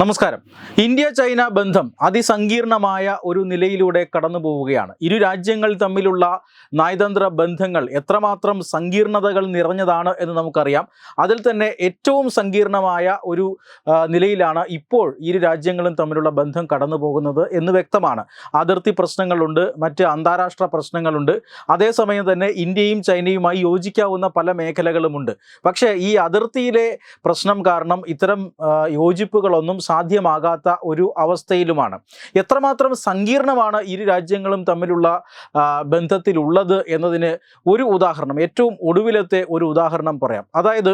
നമസ്കാരം. India China ബന്ധം അതിസങ്കീർണമായ ഒരു നിലയിലൂടെ കടന്നു പോവുകയാണ്. ഇരു രാജ്യങ്ങൾ തമ്മിലുള്ള നയതന്ത്ര ബന്ധങ്ങൾ എത്രമാത്രം സങ്കീർണതകൾ നിറഞ്ഞതാണ് എന്ന് നമുക്കറിയാം. അതിൽ തന്നെ ഏറ്റവും സങ്കീർണമായ ഒരു നിലയിലാണ് ഇപ്പോൾ ഇരു രാജ്യങ്ങളും തമ്മിലുള്ള ബന്ധം കടന്നു പോകുന്നത് എന്ന് വ്യക്തമാണ്. അതിർത്തി പ്രശ്നങ്ങളുണ്ട് മറ്റ് അന്താരാഷ്ട്ര പ്രശ്നങ്ങളുണ്ട്. അതേസമയം തന്നെ ഇന്ത്യയും ചൈനയുമായി യോജിക്കാവുന്ന പല മേഖലകളുമുണ്ട്. പക്ഷേ ഈ അതിർത്തിയിലെ പ്രശ്നം കാരണം ഇത്തരം യോജിപ്പുകളൊന്നും സാധ്യമാകാത്ത ഒരു അവസ്ഥയിലുമാണ്. എത്രമാത്രം സങ്കീർണമാണ് ഇരു രാജ്യങ്ങളും തമ്മിലുള്ള ബന്ധത്തിലുള്ളത് എന്നതിന് ഒരു ഉദാഹരണം ഏറ്റവും ഒടുവിലത്തെ ഒരു ഉദാഹരണം പറയാം. അതായത്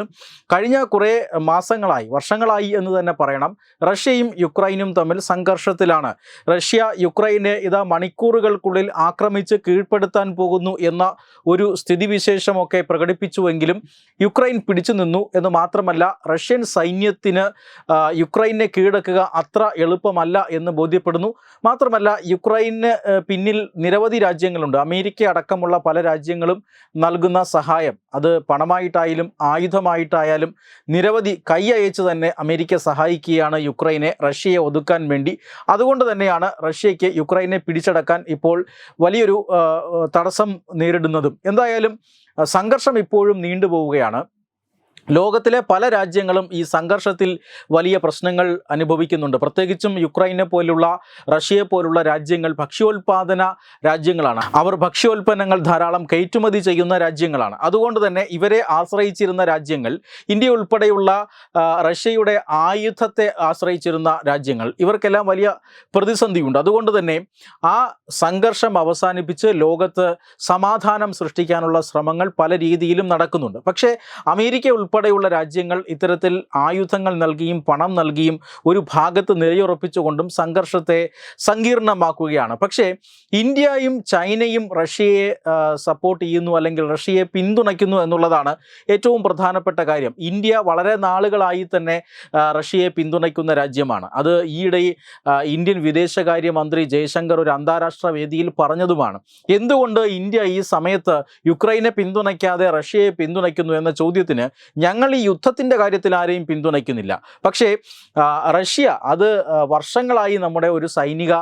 കഴിഞ്ഞ കുറേ മാസങ്ങളായി വർഷങ്ങളായി എന്ന് തന്നെ പറയണം റഷ്യയും യുക്രൈനും തമ്മിൽ സംഘർഷത്തിലാണ്. റഷ്യ യുക്രൈനെ ഇതാ മണിക്കൂറുകൾക്കുള്ളിൽ ആക്രമിച്ച് കീഴ്പ്പെടുത്താൻ പോകുന്നു എന്ന ഒരു സ്ഥിതിവിശേഷമൊക്കെ പ്രകടിപ്പിച്ചുവെങ്കിലും യുക്രൈൻ പിടിച്ചു നിന്നു എന്ന് മാത്രമല്ല റഷ്യൻ സൈന്യത്തിന് യുക്രൈനെ യുക്രൈനെ കീഴടക്കുക അത്ര എളുപ്പമല്ല എന്ന് ബോധ്യപ്പെടുന്നു. മാത്രമല്ല യുക്രൈന് പിന്നിൽ നിരവധി രാജ്യങ്ങളുണ്ട്. അമേരിക്ക അടക്കമുള്ള പല രാജ്യങ്ങളും നൽകുന്ന സഹായം. അത് പണമായിട്ടായാലും ആയുധമായിട്ടായാലും നിരവധി കൈ അയച്ച് തന്നെ അമേരിക്ക സഹായിക്കുകയാണ് യുക്രൈനെ റഷ്യയെ ഒതുക്കാൻ വേണ്ടി. അതുകൊണ്ട് തന്നെയാണ് റഷ്യയ്ക്ക് യുക്രൈനെ പിടിച്ചടക്കാൻ ഇപ്പോൾ വലിയൊരു തടസ്സം നേരിടുന്നതും. എന്തായാലും സംഘർഷം ഇപ്പോഴും നീണ്ടുപോവുകയാണ്. ലോകത്തിലെ പല രാജ്യങ്ങളും ഈ സംഘർഷത്തിൽ വലിയ പ്രശ്നങ്ങൾ അനുഭവിക്കുന്നുണ്ട്. പ്രത്യേകിച്ചും യുക്രൈനെ പോലുള്ള റഷ്യയെ പോലുള്ള രാജ്യങ്ങൾ ഭക്ഷ്യോൽപാദന രാജ്യങ്ങളാണ്. അവർ ഭക്ഷ്യോൽപ്പന്നങ്ങൾ ധാരാളം കയറ്റുമതി ചെയ്യുന്ന രാജ്യങ്ങളാണ്. അതുകൊണ്ട് തന്നെ ഇവരെ ആശ്രയിച്ചിരുന്ന രാജ്യങ്ങൾ ഇന്ത്യ ഉൾപ്പെടെയുള്ള റഷ്യയുടെ ആയുധത്തെ ആശ്രയിച്ചിരുന്ന രാജ്യങ്ങൾ ഇവർക്കെല്ലാം വലിയ പ്രതിസന്ധിയുണ്ട്. അതുകൊണ്ട് തന്നെ ആ സംഘർഷം അവസാനിപ്പിച്ച് ലോകത്ത് സമാധാനം സൃഷ്ടിക്കാനുള്ള ശ്രമങ്ങൾ പല രീതിയിലും നടക്കുന്നുണ്ട്. പക്ഷേ അമേരിക്ക ഉൾപ്പെടെയുള്ള രാജ്യങ്ങൾ ഇത്തരത്തിൽ ആയുധങ്ങൾ നൽകിയും പണം നൽകിയും ഒരു ഭാഗത്ത് നിലയുറപ്പിച്ചുകൊണ്ടും സംഘർഷത്തെ സങ്കീർണമാക്കുകയാണ്. പക്ഷേ ഇന്ത്യയും ചൈനയും റഷ്യയെ സപ്പോർട്ട് ചെയ്യുന്നു അല്ലെങ്കിൽ റഷ്യയെ പിന്തുണയ്ക്കുന്നു എന്നുള്ളതാണ് ഏറ്റവും പ്രധാനപ്പെട്ട കാര്യം. ഇന്ത്യ വളരെ നാളുകളായി തന്നെ റഷ്യയെ പിന്തുണയ്ക്കുന്ന രാജ്യമാണ്. അത് ഈയിടെ ഇന്ത്യൻ വിദേശകാര്യ മന്ത്രി ജയശങ്കർ ഒരു അന്താരാഷ്ട്ര വേദിയിൽ പറഞ്ഞതുമാണ്. എന്തുകൊണ്ട് ഇന്ത്യ ഈ സമയത്ത് യുക്രൈനെ പിന്തുണയ്ക്കാതെ റഷ്യയെ പിന്തുണയ്ക്കുന്നു എന്ന ചോദ്യത്തിന് ഞങ്ങൾ ഈ യുദ്ധത്തിന്റെ കാര്യത്തിൽ ആരെയും പിന്തുണയ്ക്കുന്നില്ല. പക്ഷേ റഷ്യ അത് വർഷങ്ങളായി നമ്മുടെ ഒരു സൈനിക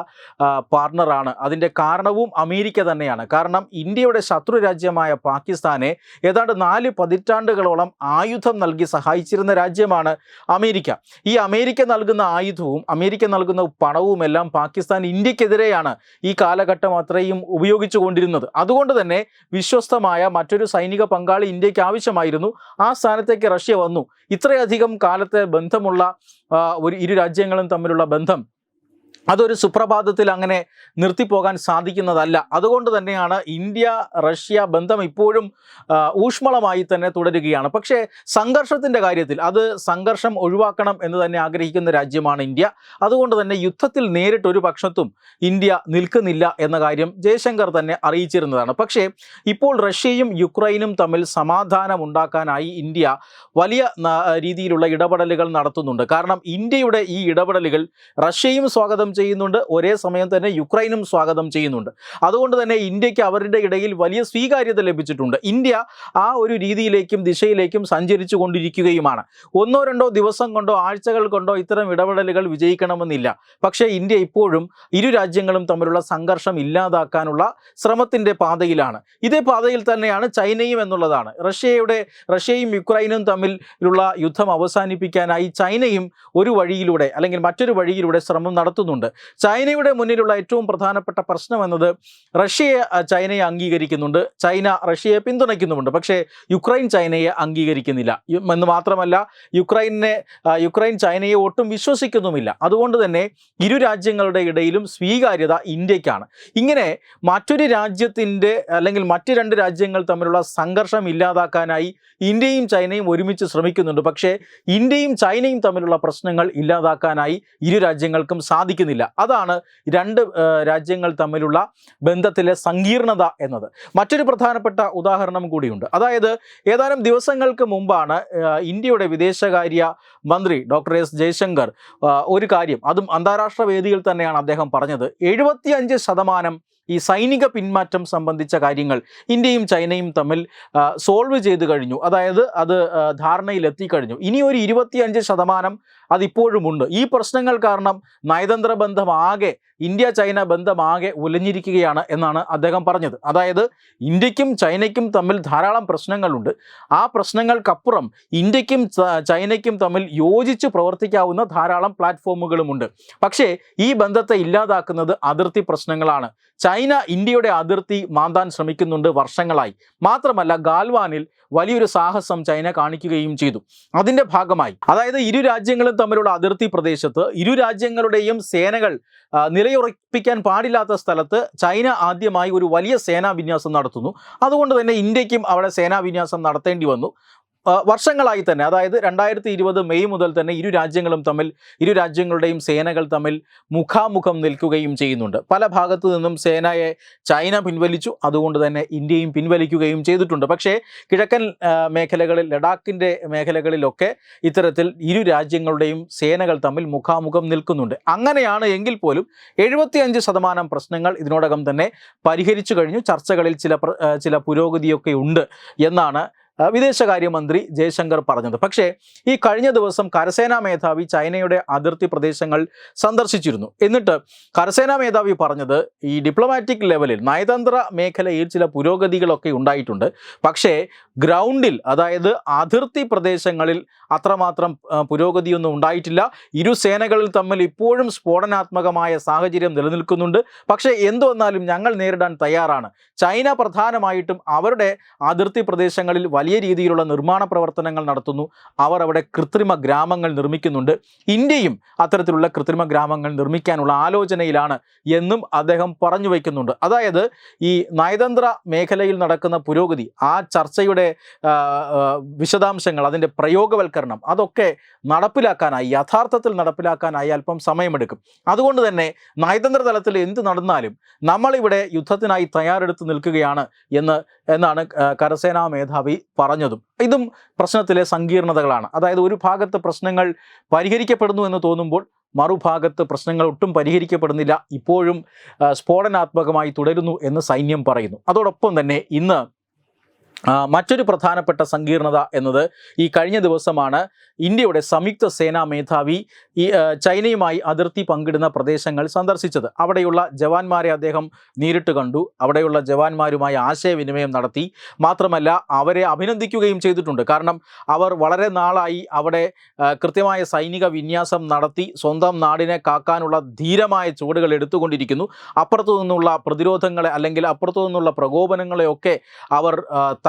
പാർട്ണറാണ്. അതിന്റെ കാരണവും അമേരിക്ക തന്നെയാണ്. കാരണം ഇന്ത്യയുടെ ശത്രു രാജ്യമായ പാകിസ്ഥാനെ ഏതാണ്ട് നാല് പതിറ്റാണ്ടുകളോളം ആയുധം നൽകി സഹായിച്ചിരുന്ന രാജ്യമാണ് അമേരിക്ക. ഈ അമേരിക്ക നൽകുന്ന ആയുധവും അമേരിക്ക നൽകുന്ന പണവും എല്ലാം പാകിസ്ഥാൻ ഇന്ത്യക്കെതിരെയാണ് ഈ കാലഘട്ടം അത്രയും ഉപയോഗിച്ചു കൊണ്ടിരുന്നത്. അതുകൊണ്ട് തന്നെ വിശ്വസ്തമായ മറ്റൊരു സൈനിക പങ്കാളി ഇന്ത്യയ്ക്ക് ആവശ്യമായിരുന്നു. ആ സ്ഥാനത്തേക്ക് റഷ്യ വന്നു. ഇത്രയധികം കാലത്തെ ബന്ധമുള്ള ഒരു ഇരു രാജ്യങ്ങളും തമ്മിലുള്ള ബന്ധം അതൊരു സുപ്രഭാതത്തിൽ അങ്ങനെ നിർത്തിപ്പോകാൻ സാധിക്കുന്നതല്ല. അതുകൊണ്ട് തന്നെയാണ് ഇന്ത്യ റഷ്യ ബന്ധം ഇപ്പോഴും ഊഷ്മളമായി തന്നെ തുടരുകയാണ്. പക്ഷേ സംഘർഷത്തിന്റെ കാര്യത്തിൽ അത് സംഘർഷം ഒഴിവാക്കണം എന്ന് തന്നെ ആഗ്രഹിക്കുന്ന രാജ്യമാണ് ഇന്ത്യ. അതുകൊണ്ട് തന്നെ യുദ്ധത്തിൽ നേരിട്ട് ഒരു പക്ഷത്തും ഇന്ത്യ നിൽക്കുന്നില്ല എന്ന കാര്യം ജയശങ്കർ തന്നെ അറിയിച്ചിരുന്നതാണ്. പക്ഷേ ഇപ്പോൾ റഷ്യയും യുക്രൈനും തമ്മിൽ സമാധാനം ഉണ്ടാക്കാനായി ഇന്ത്യ വലിയ രീതിയിലുള്ള ഇടപെടലുകൾ നടത്തുന്നുണ്ട്. കാരണം ഇന്ത്യയുടെ ഈ ഇടപെടലുകൾ റഷ്യയും സ്വാഗതം ചെയ്യുന്നുണ്ട്. ഒരേ സമയം തന്നെ യുക്രൈനും സ്വാഗതം ചെയ്യുന്നുണ്ട്. അതുകൊണ്ട് തന്നെ ഇന്ത്യയ്ക്ക് അവരുടെ ഇടയിൽ വലിയ സ്വീകാര്യത ലഭിച്ചിട്ടുണ്ട്. ഇന്ത്യ ആ ഒരു രീതിയിലേക്കും ദിശയിലേക്കും സഞ്ചരിച്ചു കൊണ്ടിരിക്കുകയുമാണ്. ഒന്നോ രണ്ടോ ദിവസം കൊണ്ടോ ആഴ്ചകൾ കൊണ്ടോ ഇത്തരം ഇടപെടലുകൾ വിജയിക്കണമെന്നില്ല. പക്ഷേ ഇന്ത്യ ഇപ്പോഴും ഇരു രാജ്യങ്ങളും തമ്മിലുള്ള സംഘർഷം ഇല്ലാതാക്കാനുള്ള ശ്രമത്തിന്റെ പാതയിലാണ്. ഇതേ പാതയിൽ തന്നെയാണ് ചൈനയും എന്നുള്ളതാണ്. റഷ്യയുടെ റഷ്യയും യുക്രൈനും തമ്മിലുള്ള യുദ്ധം അവസാനിപ്പിക്കാനായി ചൈനയും ഒരു വഴിയിലൂടെ അല്ലെങ്കിൽ മറ്റൊരു വഴിയിലൂടെ ശ്രമം നടത്തുന്നുണ്ട് ചൈനയുടെ മുന്നിലുള്ള ഏറ്റവും പ്രധാനപ്പെട്ട പ്രശ്നം എന്നത് റഷ്യയെ ചൈനയെ അംഗീകരിക്കുന്നുണ്ട്. ചൈന റഷ്യയെ പിന്തുണയ്ക്കുന്നുമുണ്ട്. പക്ഷേ യുക്രൈൻ ചൈനയെ അംഗീകരിക്കുന്നില്ല. എന്ന് മാത്രമല്ല യുക്രൈനെ യുക്രൈൻ ചൈനയെ ഒട്ടും വിശ്വസിക്കുന്നുമില്ല. അതുകൊണ്ട് തന്നെ ഇരു രാജ്യങ്ങളുടെ ഇടയിലും സ്വീകാര്യത ഇന്ത്യക്കാണ്. ഇങ്ങനെ മറ്റൊരു രാജ്യത്തിന്റെ അല്ലെങ്കിൽ മറ്റു രണ്ട് രാജ്യങ്ങൾ തമ്മിലുള്ള സംഘർഷം ഇല്ലാതാക്കാനായി ഇന്ത്യയും ചൈനയും ഒരുമിച്ച് ശ്രമിക്കുന്നുണ്ട്. പക്ഷേ ഇന്ത്യയും ചൈനയും തമ്മിലുള്ള പ്രശ്നങ്ങൾ ഇല്ലാതാക്കാനായി ഇരു രാജ്യങ്ങൾക്കും സാധിക്കുന്നില്ല അതാണ് രണ്ട് രാജ്യങ്ങൾ തമ്മിലുള്ള ബന്ധത്തിലെ സങ്കീർണത എന്നത്. മറ്റൊരു പ്രധാനപ്പെട്ട ഉദാഹരണം കൂടിയുണ്ട്. അതായത് ഏതാനും ദിവസങ്ങൾക്ക് മുമ്പാണ് ഇന്ത്യയുടെ വിദേശകാര്യ മന്ത്രി ഡോക്ടർ എസ് ജയശങ്കർ ഒരു കാര്യം അതും അന്താരാഷ്ട്ര വേദിയിൽ തന്നെയാണ് അദ്ദേഹം പറഞ്ഞത്. എഴുപത്തിയഞ്ച് ശതമാനം ഈ സൈനിക പിന്മാറ്റം സംബന്ധിച്ച കാര്യങ്ങൾ ഇന്ത്യയും ചൈനയും തമ്മിൽ സോൾവ് ചെയ്ത് കഴിഞ്ഞു. അതായത് അത് ധാരണയിലെത്തി കഴിഞ്ഞു. എത്തിക്കഴിഞ്ഞു ഇനി ഒരു ഇരുപത്തിയഞ്ച് ശതമാനം അതിപ്പോഴുമുണ്ട്. ഈ പ്രശ്നങ്ങൾ കാരണം നയതന്ത്ര ബന്ധം ആകെ ഇന്ത്യ ചൈന ബന്ധമാകെ ഉലഞ്ഞിരിക്കുകയാണ് എന്നാണ് അദ്ദേഹം പറഞ്ഞത്. അതായത് ഇന്ത്യക്കും ചൈനയ്ക്കും തമ്മിൽ ധാരാളം പ്രശ്നങ്ങളുണ്ട്. ആ പ്രശ്നങ്ങൾക്കപ്പുറം ഇന്ത്യക്കും ചൈനയ്ക്കും തമ്മിൽ യോജിച്ച് പ്രവർത്തിക്കാവുന്ന ധാരാളം പ്ലാറ്റ്ഫോമുകളുമുണ്ട്. പക്ഷേ ഈ ബന്ധത്തെ ഇല്ലാതാക്കുന്നത് അതിർത്തി പ്രശ്നങ്ങളാണ്. ചൈന ഇന്ത്യയുടെ അതിർത്തി മാന്താൻ ശ്രമിക്കുന്നുണ്ട് വർഷങ്ങളായി. മാത്രമല്ല ഗാൽവാനിൽ വലിയൊരു സാഹസം ചൈന കാണിക്കുകയും ചെയ്തു. അതിന്റെ ഭാഗമായി. അതായത് ഇരു രാജ്യങ്ങളും തമ്മിലുള്ള അതിർത്തി പ്രദേശത്ത് ഇരു രാജ്യങ്ങളുടെയും സേനകൾ ആ, നിലയുറപ്പിക്കാൻ പാടില്ലാത്ത സ്ഥലത്ത് ചൈന ആദ്യമായി ഒരു വലിയ സേനാ വിന്യാസം നടത്തുന്നു. അതുകൊണ്ട് തന്നെ ഇന്ത്യക്കും അവിടെ സേനാ വിന്യാസം നടത്തേണ്ടി വന്നു. വർഷങ്ങളായി തന്നെ അതായത് രണ്ടായിരത്തി ഇരുപത് മെയ് മുതൽ തന്നെ ഇരു രാജ്യങ്ങളും തമ്മിൽ ഇരു രാജ്യങ്ങളുടെയും സേനകൾ തമ്മിൽ മുഖാമുഖം നിൽക്കുകയും ചെയ്യുന്നുണ്ട്. പല ഭാഗത്തു നിന്നും സേനയെ ചൈന പിൻവലിച്ചു അതുകൊണ്ട് തന്നെ ഇന്ത്യയും പിൻവലിക്കുകയും ചെയ്തിട്ടുണ്ട്. പക്ഷേ കിഴക്കൻ മേഖലകളിൽ ലഡാക്കിന്റെ മേഖലകളിലൊക്കെ ഇത്തരത്തിൽ ഇരു രാജ്യങ്ങളുടെയും സേനകൾ തമ്മിൽ മുഖാമുഖം നിൽക്കുന്നുണ്ട്. അങ്ങനെയാണ് എങ്കിൽ പോലും എഴുപത്തിയഞ്ച് ശതമാനം പ്രശ്നങ്ങൾ ഇതിനോടകം തന്നെ പരിഹരിച്ചു കഴിഞ്ഞു. ചർച്ചകളിൽ ചില ചില പുരോഗതിയൊക്കെ ഉണ്ട് എന്നാണ് വിദേശകാര്യമന്ത്രി ജയശങ്കർ പറഞ്ഞത്. പക്ഷേ ഈ കഴിഞ്ഞ ദിവസം കരസേനാ മേധാവി ചൈനയുടെ അതിർത്തി പ്രദേശങ്ങൾ സന്ദർശിച്ചിരുന്നു. എന്നിട്ട് കരസേനാ മേധാവി പറഞ്ഞത് ഈ ഡിപ്ലോമാറ്റിക് ലെവലിൽ നയതന്ത്ര മേഖലയിൽ ചില പുരോഗതികളൊക്കെ ഉണ്ടായിട്ടുണ്ട്. പക്ഷേ ഗ്രൗണ്ടിൽ അതായത് അതിർത്തി പ്രദേശങ്ങളിൽ അത്രമാത്രം പുരോഗതിയൊന്നും ഉണ്ടായിട്ടില്ല. ഇരു സേനകളിൽ തമ്മിൽ ഇപ്പോഴും സ്ഫോടനാത്മകമായ സാഹചര്യം നിലനിൽക്കുന്നുണ്ട്. പക്ഷേ എന്തു വന്നാലും ഞങ്ങൾ നേരിടാൻ തയ്യാറാണ്. ചൈന പ്രധാനമായിട്ടും അവരുടെ അതിർത്തി പ്രദേശങ്ങളിൽ വലിയ രീതിയിലുള്ള നിർമ്മാണ പ്രവർത്തനങ്ങൾ നടത്തുന്നു. അവർ അവിടെ കൃത്രിമ ഗ്രാമങ്ങൾ നിർമ്മിക്കുന്നുണ്ട്. ഇന്ത്യയും അത്തരത്തിലുള്ള കൃത്രിമ ഗ്രാമങ്ങൾ നിർമ്മിക്കാനുള്ള ആലോചനയിലാണ് എന്നും അദ്ദേഹം പറഞ്ഞു വയ്ക്കുന്നുണ്ട്. അതായത് ഈ നയതന്ത്ര മേഖലയിൽ നടക്കുന്ന പുരോഗതി ആ ചർച്ചയുടെ വിശദാംശങ്ങൾ അതിന്റെ പ്രയോഗവൽക്കരണം അതൊക്കെ നടപ്പിലാക്കാനായി യഥാർത്ഥത്തിൽ നടപ്പിലാക്കാനായി അല്പം സമയമെടുക്കും. അതുകൊണ്ട് തന്നെ നയതന്ത്ര തലത്തിൽ എന്ത് നടന്നാലും നമ്മളിവിടെ യുദ്ധത്തിനായി തയ്യാറെടുത്ത് നിൽക്കുകയാണ് എന്ന് എന്നാണ് കരസേനാ മേധാവി പറഞ്ഞതും. ഇതും പ്രശ്നത്തിലെ സങ്കീർണതകളാണ്. അതായത് ഒരു ഭാഗത്ത് പ്രശ്നങ്ങൾ പരിഹരിക്കപ്പെടുന്നു എന്ന് തോന്നുമ്പോൾ മറുഭാഗത്ത് പ്രശ്നങ്ങൾ ഒട്ടും പരിഹരിക്കപ്പെടുന്നില്ല. ഇപ്പോഴും സ്ഫോടനാത്മകമായി തുടരുന്നു എന്ന് സൈന്യം പറയുന്നു. അതോടൊപ്പം തന്നെ ഇന്ന് മറ്റൊരു പ്രധാനപ്പെട്ട സങ്കീർണത എന്നത് ഈ കഴിഞ്ഞ ദിവസമാണ് ഇന്ത്യയുടെ സംയുക്ത സേനാ മേധാവി ഈ ചൈനയുമായി അതിർത്തി പങ്കിടുന്ന പ്രദേശങ്ങൾ സന്ദർശിച്ചത്. അവിടെയുള്ള ജവാന്മാരെ അദ്ദേഹം നേരിട്ട് കണ്ടു. അവിടെയുള്ള ജവാന്മാരുമായി ആശയവിനിമയം നടത്തി. മാത്രമല്ല അവരെ അഭിനന്ദിക്കുകയും ചെയ്തിട്ടുണ്ട്. കാരണം അവർ വളരെ നാളായി അവിടെ കൃത്യമായ സൈനിക വിന്യാസം നടത്തി സ്വന്തം നാടിനെ കാക്കാനുള്ള ധീരമായ ചുവടുകൾ എടുത്തുകൊണ്ടിരിക്കുന്നു. അപ്പുറത്തു നിന്നുള്ള പ്രതിരോധങ്ങളെ അല്ലെങ്കിൽ അപ്പുറത്തു നിന്നുള്ള പ്രകോപനങ്ങളെയൊക്കെ അവർ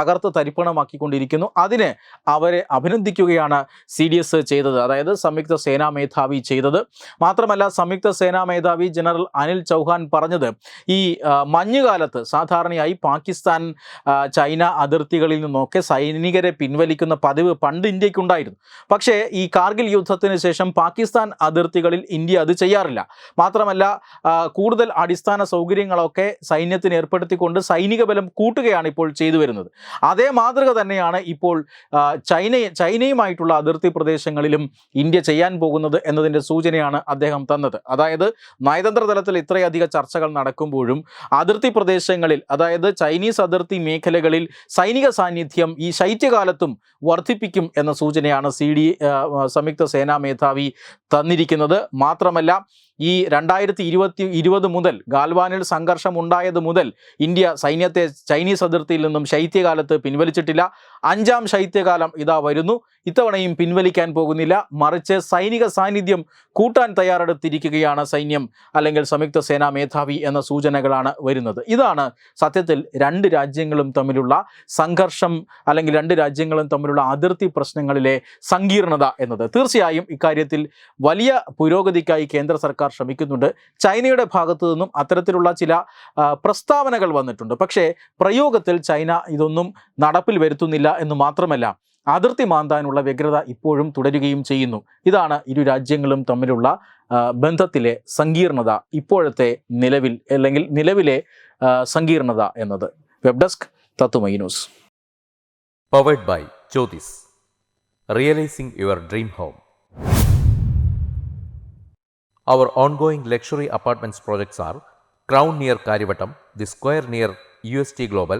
തകർത്ത് തരിപ്പണമാക്കിക്കൊണ്ടിരിക്കുന്നു. അതിനെ അവരെ അഭിനന്ദിക്കുകയാണ് സി ഡി എസ് ചെയ്തത്. അതായത് സംയുക്ത സേനാ മേധാവി ചെയ്തത്. മാത്രമല്ല സംയുക്ത സേനാ മേധാവി ജനറൽ അനിൽ ചൗഹാൻ പറഞ്ഞത് ഈ മഞ്ഞുകാലത്ത് സാധാരണയായി പാകിസ്ഥാൻ ചൈന അതിർത്തികളിൽ നിന്നൊക്കെ സൈനികരെ പിൻവലിക്കുന്ന പതിവ് പണ്ട് ഇന്ത്യക്കുണ്ടായിരുന്നു. പക്ഷേ ഈ കാർഗിൽ യുദ്ധത്തിന് ശേഷം പാകിസ്ഥാൻ അതിർത്തികളിൽ ഇന്ത്യ അത് ചെയ്യാറില്ല. മാത്രമല്ല കൂടുതൽ അടിസ്ഥാന സൗകര്യങ്ങളൊക്കെ സൈന്യത്തിന് ഏർപ്പെടുത്തിക്കൊണ്ട് സൈനിക ബലം കൂട്ടുകയാണ് ഇപ്പോൾ ചെയ്തു വരുന്നത്. അതേ മാതൃക തന്നെയാണ് ഇപ്പോൾ ചൈന ചൈനയുമായിട്ടുള്ള അതിർത്തി പ്രദേശങ്ങളിലും ഇന്ത്യ ചെയ്യാൻ പോകുന്നത് എന്നതിന്റെ സൂചനയാണ് അദ്ദേഹം തന്നത്. അതായത് നയതന്ത്ര തലത്തിൽ ഇത്രയധികം ചർച്ചകൾ നടക്കുമ്പോഴും അതിർത്തി പ്രദേശങ്ങളിൽ അതായത് ചൈനീസ് അതിർത്തി മേഖലകളിൽ സൈനിക സാന്നിധ്യം ഈ ശൈത്യകാലത്തും വർദ്ധിപ്പിക്കും എന്ന സൂചനയാണ് സി ഡി സംയുക്ത സേനാ മേധാവി തന്നിരിക്കുന്നത്. മാത്രമല്ല ഈ രണ്ടായിരത്തി ഇരുപത്തി ഇരുപത് മുതൽ ഗാൽവാനിൽ സംഘർഷം ഉണ്ടായത് മുതൽ ഇന്ത്യ സൈന്യത്തെ ചൈനീസ് അതിർത്തിയിൽ നിന്നും ശൈത്യകാലത്ത് പിൻവലിച്ചിട്ടില്ല. അഞ്ചാം ശൈത്യകാലം ഇതാ വരുന്നു. ഇത്തവണയും പിൻവലിക്കാൻ പോകുന്നില്ല. മറിച്ച് സൈനിക സാന്നിധ്യം കൂട്ടാൻ തയ്യാറെടുത്തിരിക്കുകയാണ് സൈന്യം അല്ലെങ്കിൽ സംയുക്ത സേനാ മേധാവി എന്ന സൂചനകളാണ് വരുന്നത്. ഇതാണ് സത്യത്തിൽ രണ്ട് രാജ്യങ്ങളും തമ്മിലുള്ള സംഘർഷം അല്ലെങ്കിൽ രണ്ട് രാജ്യങ്ങളും തമ്മിലുള്ള അതിർത്തി പ്രശ്നങ്ങളിലെ സങ്കീർണത എന്നത്. തീർച്ചയായും ഇക്കാര്യത്തിൽ വലിയ പുരോഗതിക്കായി കേന്ദ്ര സർക്കാർ ശ്രമിക്കുന്നുണ്ട്. ചൈനയുടെ ഭാഗത്തു നിന്നും അത്തരത്തിലുള്ള ചില പ്രസ്താവനകൾ വന്നിട്ടുണ്ട്. പക്ഷേ പ്രയോഗത്തിൽ ചൈന ഇതൊന്നും നടപ്പിൽ വരുത്തുന്നില്ല. എന്ന് മാത്രമല്ല അതിർത്തി മാന്താനുള്ള വ്യഗ്രത ഇപ്പോഴും തുടരുകയും ചെയ്യുന്നു. ഇതാണ് ഇരു രാജ്യങ്ങളും തമ്മിലുള്ള ബന്ധത്തിലെ സങ്കീർണത ഇപ്പോഴത്തെ നിലവിൽ അല്ലെങ്കിൽ നിലവിലെ സങ്കീർണത എന്നത്. വെബ് ഡെസ്ക് തത്തുമൈ news. Powered by Jyothis realising your dream home our ongoing luxury ongoing projects are crown near Kariyavattom the square near U S T Global,